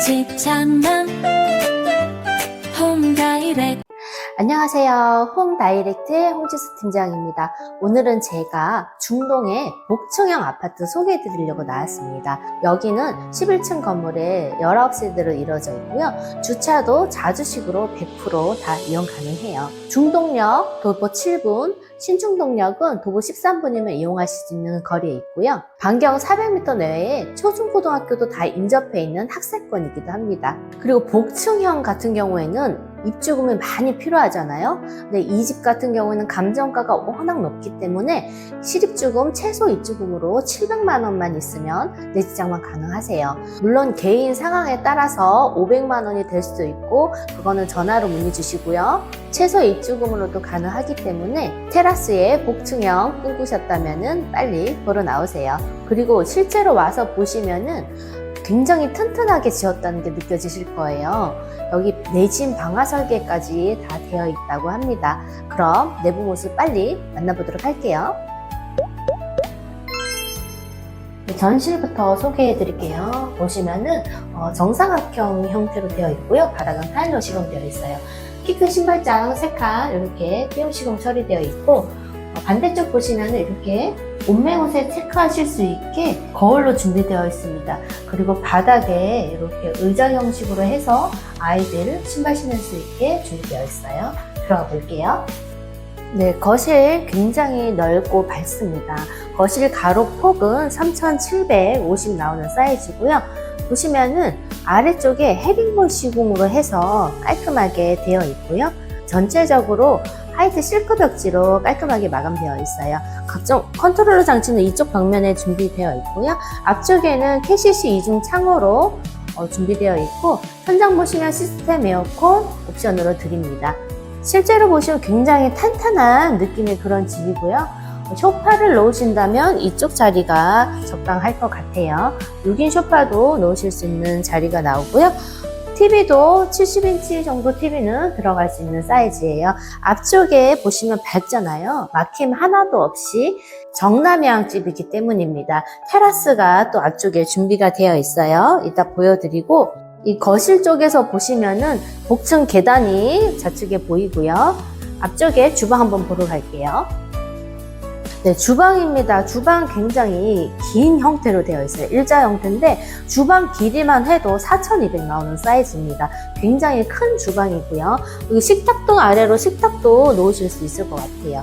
홈다이렉트 안녕하세요. 홈 다이렉트의 홍지수 팀장입니다. 오늘은 제가 중동의 복층형 아파트 소개해 드리려고 나왔습니다. 여기는 11층 건물에 19세대로 이루어져 있고요. 주차도 자주식으로 100%다 이용 가능해요. 중동역 도보 7분, 신중동역은 도보 13분이면 이용하실 수 있는 거리에 있고요. 반경 400m 내외에 초중고등학교도 다 인접해 있는 학세권이기도 합니다. 그리고 복층형 같은 경우에는 입주금이 많이 필요하잖아요. 근데 이 집 같은 경우에는 감정가가 워낙 높기 때문에 실입주금 최소 입주금으로 700만 원만 있으면 내지장만 가능하세요. 물론 개인 상황에 따라서 500만 원이 될 수도 있고 그거는 전화로 문의 주시고요. 최소 입주금으로도 가능하기 때문에 테라스에 복층형 꿈꾸셨다면 빨리 보러 나오세요. 그리고 실제로 와서 보시면은 굉장히 튼튼하게 지었다는 게 느껴지실 거예요. 여기 내진 방화 설계까지 다 되어 있다고 합니다. 그럼 내부 모습 빨리 만나보도록 할게요. 네, 전실부터 소개해 드릴게요. 보시면은 어, 정사각형 형태로 되어 있고요. 바닥은 타일로 시공되어 있어요. 키 큰 신발장 3칸 이렇게 띄움 시공 처리되어 있고 어, 반대쪽 보시면은 이렇게 옷매옷에 체크하실 수 있게 거울로 준비되어 있습니다. 그리고 바닥에 이렇게 의자 형식으로 해서 아이들 신발 신을 수 있게 준비되어 있어요. 들어가 볼게요. 네, 거실 굉장히 넓고 밝습니다. 거실 가로 폭은 3,750 나오는 사이즈고요. 보시면은 아래쪽에 헤빙볼 시공으로 해서 깔끔하게 되어 있고요. 전체적으로 화이트 실크 벽지로 깔끔하게 마감되어 있어요. 각종 컨트롤러 장치는 이쪽 벽면에 준비되어 있고요. 앞쪽에는 KCC 이중 창호로 어, 준비되어 있고 현장 보시면 시스템 에어컨 옵션으로 드립니다. 실제로 보시면 굉장히 탄탄한 느낌의 그런 집이고요. 소파를 놓으신다면 이쪽 자리가 적당할 것 같아요. 6인 소파도 놓으실 수 있는 자리가 나오고요. TV도 70인치 정도 TV는 들어갈 수 있는 사이즈예요. 앞쪽에 보시면 밝잖아요. 막힘 하나도 없이 정남향 집이기 때문입니다. 테라스가 또 앞쪽에 준비가 되어 있어요. 이따 보여드리고 이 거실 쪽에서 보시면은 복층 계단이 좌측에 보이고요. 앞쪽에 주방 한번 보러 갈게요. 네, 주방입니다. 주방 굉장히 긴 형태로 되어 있어요. 일자 형태인데 주방 길이만 해도 4,200 나오는 사이즈입니다. 굉장히 큰 주방이고요. 식탁동 아래로 식탁도 놓으실 수 있을 것 같아요.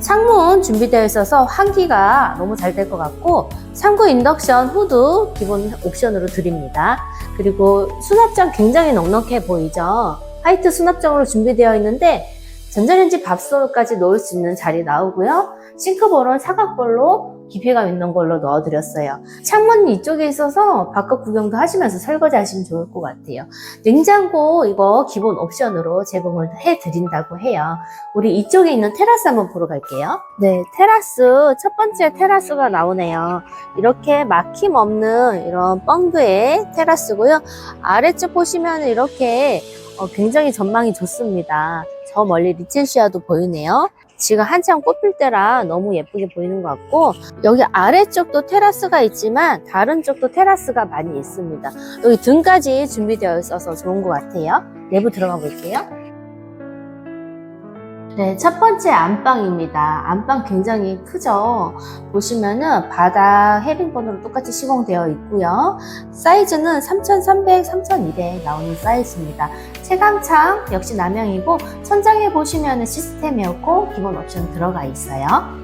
창문 준비되어 있어서 환기가 너무 잘 될 것 같고 상구 인덕션 후드 기본 옵션으로 드립니다. 그리고 수납장 굉장히 넉넉해 보이죠? 화이트 수납장으로 준비되어 있는데 전자레인지 밥솥까지 넣을 수 있는 자리 나오고요. 싱크볼은 사각볼로 깊이감 있는 걸로 넣어드렸어요. 창문이 이쪽에 있어서 바깥 구경도 하시면서 설거지 하시면 좋을 것 같아요. 냉장고 이거 기본 옵션으로 제공을 해드린다고 해요. 우리 이쪽에 있는 테라스 한번 보러 갈게요. 네, 테라스 첫 번째 테라스가 나오네요. 이렇게 막힘 없는 이런 뻥드의 테라스고요. 아래쪽 보시면 이렇게 어, 굉장히 전망이 좋습니다. 저 멀리 리첼시아도 보이네요. 지금 한창 꽃필 때라 너무 예쁘게 보이는 것 같고 여기 아래쪽도 테라스가 있지만 다른 쪽도 테라스가 많이 있습니다. 여기 등까지 준비되어 있어서 좋은 것 같아요. 내부 들어가 볼게요. 네, 첫 번째 안방입니다. 안방 굉장히 크죠? 보시면은 바닥 헤빙본으로 똑같이 시공되어 있고요. 사이즈는 3300, 3200 나오는 사이즈입니다. 채광창 역시 남향이고 천장에 보시면은 시스템 에어컨 기본 옵션 들어가 있어요.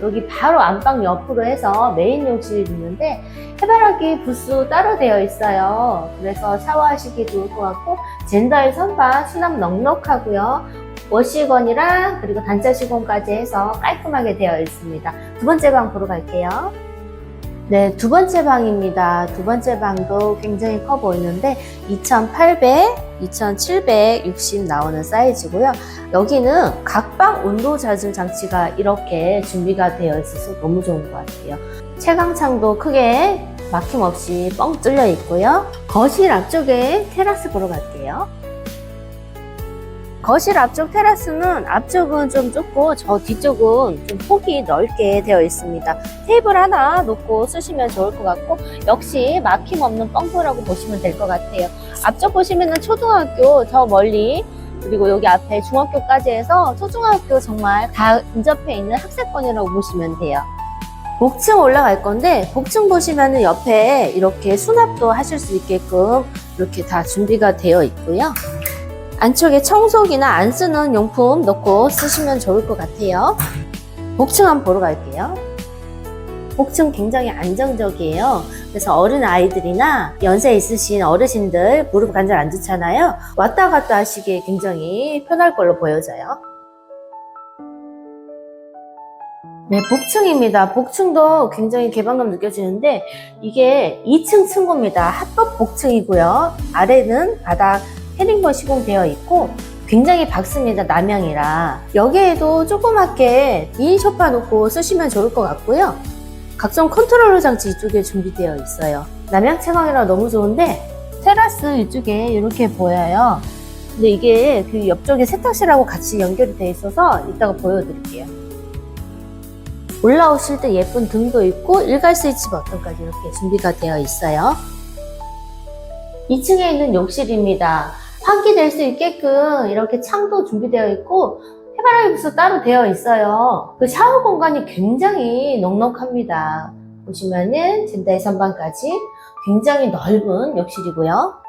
여기 바로 안방 옆으로 해서 메인 욕실이 있는데 해바라기 부스 따로 되어 있어요. 그래서 샤워하시기 좋을 것 같고 젠더의 선반 수납 넉넉하고요. 워시건이랑 그리고 단자 시공까지 해서 깔끔하게 되어 있습니다. 두 번째 방 보러 갈게요. 네, 두 번째 방입니다. 두 번째 방도 굉장히 커 보이는데 2800, 2760 나오는 사이즈고요. 여기는 각방 온도 자증 장치가 이렇게 준비가 되어 있어서 너무 좋은 것 같아요. 채광창도 크게 막힘없이 뻥 뚫려 있고요. 거실 앞쪽에 테라스 보러 갈게요. 거실 앞쪽 테라스는 앞쪽은 좀 좁고 저 뒤쪽은 좀 폭이 넓게 되어 있습니다. 테이블 하나 놓고 쓰시면 좋을 것 같고 역시 막힘없는 뻥터라고 보시면 될 것 같아요. 앞쪽 보시면은 초등학교 저 멀리 그리고 여기 앞에 중학교까지 해서 초중학교 정말 다 근접해 있는 학생권이라고 보시면 돼요. 복층 올라갈 건데 복층 보시면은 옆에 이렇게 수납도 하실 수 있게끔 이렇게 다 준비가 되어 있고요. 안쪽에 청소기나 안 쓰는 용품 넣고 쓰시면 좋을 것 같아요. 복층 한번 보러 갈게요. 복층 굉장히 안정적이에요. 그래서 어린 아이들이나 연세 있으신 어르신들 무릎 관절 안 좋잖아요. 왔다 갔다 하시기에 굉장히 편할 걸로 보여져요. 네, 복층입니다. 복층도 굉장히 개방감 느껴지는데 이게 2층 층고입니다. 합법 복층이고요. 아래는 바닥 헤링본 시공되어 있고 굉장히 밝습니다. 남향이라. 여기에도 조그맣게 2인 소파 놓고 쓰시면 좋을 것 같고요. 각종 컨트롤러 장치 이쪽에 준비되어 있어요. 남향 채광이라 너무 좋은데 테라스 이쪽에 이렇게 보여요. 근데 이게 그 옆쪽에 세탁실하고 같이 연결이 되어 있어서 이따가 보여드릴게요. 올라오실 때 예쁜 등도 있고 일괄 스위치 버튼까지 이렇게 준비가 되어 있어요. 2층에 있는 욕실입니다. 환기될 수 있게끔 이렇게 창도 준비되어 있고 해바라기 부스 따로 되어 있어요. 그 샤워 공간이 굉장히 넉넉합니다. 보시면은 젠다의 선반까지 굉장히 넓은 욕실이고요.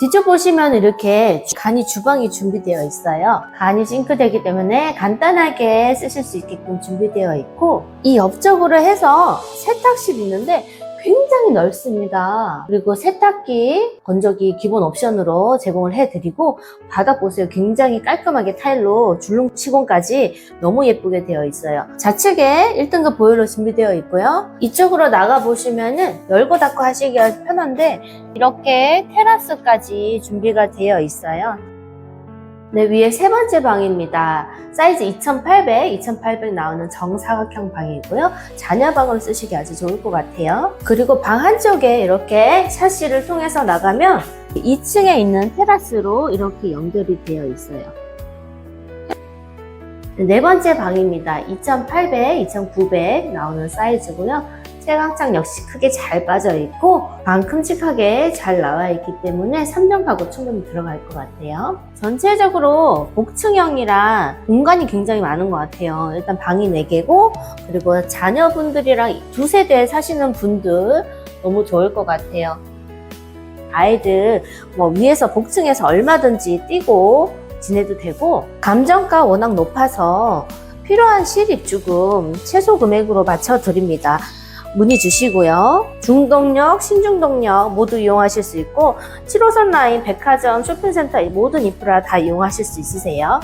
뒤쪽 보시면 이렇게 간이 주방이 준비되어 있어요. 간이 싱크대기 때문에 간단하게 쓰실 수 있게끔 준비되어 있고 이 옆쪽으로 해서 세탁실이 있는데 굉장히 넓습니다. 그리고 세탁기, 건조기 기본 옵션으로 제공을 해드리고 바닥 보세요. 굉장히 깔끔하게 타일로 줄눈 시공까지 너무 예쁘게 되어 있어요. 좌측에 1등급 보일러 준비되어 있고요. 이쪽으로 나가 보시면은 열고 닫고 하시기가 편한데 이렇게 테라스까지 준비가 되어 있어요. 네, 위에 세 번째 방입니다. 사이즈 2800, 2800 나오는 정사각형 방이고요. 자녀방으로 쓰시기 아주 좋을 것 같아요. 그리고 방 한쪽에 이렇게 샤시를 통해서 나가면 2층에 있는 테라스로 이렇게 연결이 되어 있어요. 네 번째 방입니다. 2800, 2900 나오는 사이즈고요. 채광창 역시 크게 잘 빠져 있고 방 큼직하게 잘 나와 있기 때문에 3점 가구 충분히 들어갈 것 같아요. 전체적으로 복층형이라 공간이 굉장히 많은 것 같아요. 일단 방이 4개고 그리고 자녀분들이랑 두 세대 사시는 분들 너무 좋을 것 같아요. 아이들 뭐 위에서 복층에서 얼마든지 뛰고 지내도 되고 감정가 워낙 높아서 필요한 실입주금 최소 금액으로 맞춰 드립니다. 문의 주시고요. 중동역, 신중동역 모두 이용하실 수 있고 7호선 라인, 백화점, 쇼핑센터 이 모든 인프라 다 이용하실 수 있으세요.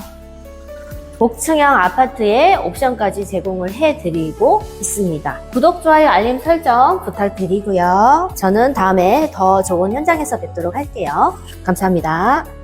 복층형 아파트에 옵션까지 제공을 해드리고 있습니다. 구독, 좋아요, 알림 설정 부탁드리고요. 저는 다음에 더 좋은 현장에서 뵙도록 할게요. 감사합니다.